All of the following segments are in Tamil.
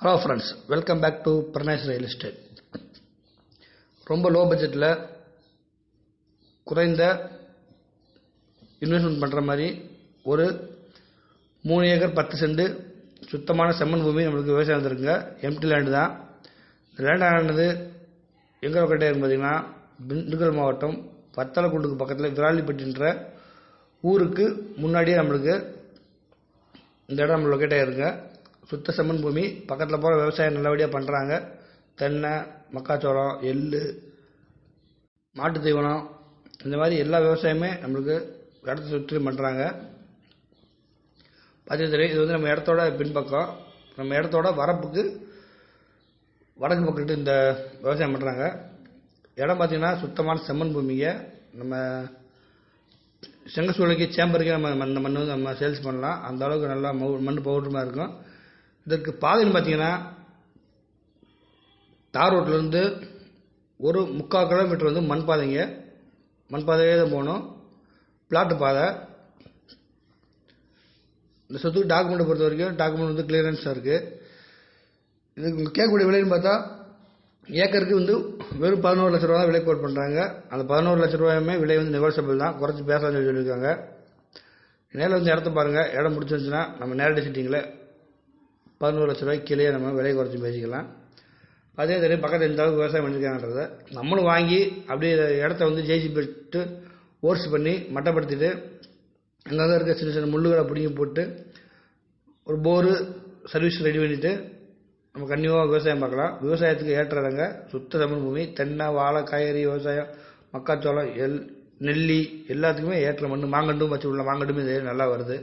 Hello friends welcome back to Pranesh real estate ரொம்ப லோ பட்ஜெட்டில் குறைந்த இன்வெஸ்ட்மெண்ட் பண்ணுற மாதிரி ஒரு மூணு ஏக்கர் பத்து செண்டு சுத்தமான செம்மண் பூமி நம்மளுக்கு விவசாயம் வந்துருக்குங்க எம்டி லேண்டு தான். இந்த லேண்ட் ஆனது எங்கே லொக்கேட் ஆகும் பார்த்தீங்கன்னா திண்டுக்கல் மாவட்டம் வத்தலக்குண்டுக்கு பக்கத்தில் விராலிப்பட்டின்ற ஊருக்கு முன்னாடியே நம்மளுக்கு இந்த இடம் நம்ம லொக்கேட் ஆகிருங்க சுத்த செம்மண் பூமி பக்கத்தில் போகிற விவசாயம் நல்லபடியாக பண்ணுறாங்க தென்னை மக்காச்சோளம் எள் மாட்டு தீவனம் இந்த மாதிரி எல்லா விவசாயமே நம்மளுக்கு இடத்த சுற்றி பண்ணுறாங்க பார்த்தீங்கன்னா தெரியும் இது வந்து நம்ம இடத்தோட பின்பக்கம். நம்ம இடத்தோட வரப்புக்கு வடக்கு பக்கத்து இந்த விவசாயம் பண்ணுறாங்க இடம் பார்த்திங்கன்னா சுத்தமான செம்மண் பூமிங்க. நம்ம செங்கசூளைக்கு சேம்பருக்கு நம்ம அந்த மண் வந்து நம்ம சேல்ஸ் பண்ணலாம். அந்த அளவுக்கு நல்லா மவு மண் பவுடருமாக இருக்கும். இதற்கு பாதைன்னு பார்த்தீங்கன்னா தார் ரோட்லேருந்து ஒரு முக்கால் கிலோமீட்டர் வந்து மண் பாதைங்க மண் பாதையே தான் போகணும். பிளாட்டு பாதை. இந்த சொத்துக்கு டாக்குமெண்ட்டை பொறுத்த வரைக்கும் டாக்குமெண்ட் வந்து கிளியரன்ஸாக இருக்குது இதுக்கு கேட்கக்கூடிய விலைன்னு பார்த்தா ஏக்கருக்கு வந்து வெறும் பதினோரு லட்ச ரூபா தான் விலை கோட் பண்ணுறாங்க அந்த பதினோரு லட்ச ரூபாயுமே விலை வந்து நெகோசியபிள் தான். குறைச்சி பேசலாம் சொல்லி சொல்லியிருக்காங்க. நேரில் வந்து இடத்த பாருங்கள் இடம் முடிச்சிருந்துச்சுன்னா நம்ம நேரடி சிட்டிங்கில் பதினோரு லட்ச ரூபாய்க்கு கீழே நம்ம விலை குறைச்சி பேசிக்கலாம். அதே தெரியும் பக்கத்தில் இந்த அளவுக்கு விவசாயம் பண்ணியிருக்காங்கன்றத நம்மளும் வாங்கி அப்படியே இடத்த வந்து ஜெயிச்சு போட்டு ஓர்ஸ் பண்ணி மட்டப்படுத்திட்டு அங்கங்கே இருக்க சின்ன சின்ன முள்ளுகளை பிடிங்கி போட்டு ஒரு போரு சர்வீஸ் ரெடி பண்ணிவிட்டு நம்ம கன்னியூவாக விவசாயம் பார்க்கலாம். விவசாயத்துக்கு ஏற்ற இடங்க சுத்த தமிழ் பூமி தென்னை வாழை காய்கறி விவசாயம் மக்காச்சோளம் எல் நெல்லி எல்லாத்துக்குமே ஏற்ற மண் மாங்கண்டும் வச்சு உள்ள மாங்கண்டும் இது நல்லா வருது.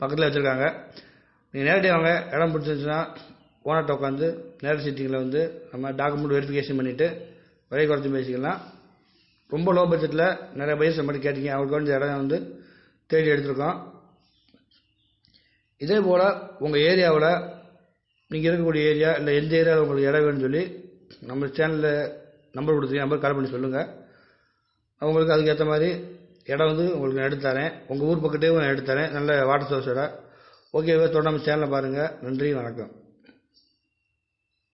பக்கத்தில் வச்சுருக்காங்க. நீங்கள் நேரடியாக வாங்க இடம் பிடிச்சிருந்துச்சுன்னா ஓனர்கிட்ட உட்காந்து நேரடி சிட்டிங்கில் வந்து நம்ம டாக்குமெண்ட் வெரிஃபிகேஷன் பண்ணிவிட்டு விலை குறைச்சி பேசிக்கலாம். ரொம்ப லோ பட்ஜெட்டில் நிறைய பையர்ஸ் மட்டும் கேட்டீங்க. அவருக்கு வந்து இடம் வந்து தேடி எடுத்திருக்கோம். இதே போல் உங்கள் ஏரியாவில் நீங்கள் இருக்கக்கூடிய ஏரியா இல்லை எந்த ஏரியாவில் உங்களுக்கு இடம் வேணும்னு சொல்லி நம்ம சேனலில் நம்பர் கொடுத்துருக்கேன். நம்பர் கால் பண்ணி சொல்லுங்கள் அவங்களுக்கு அதுக்கேற்ற மாதிரி இடம் வந்து உங்களுக்கு நான் எடுத்து தரேன். உங்கள் ஊர் பக்கத்தையும் நான் எடுத்து தரேன். நல்ல வாட்டர் சோர்ஸோட ஓகே தொடர்ந்து சேனலை பாருங்கள் நன்றி வணக்கம்.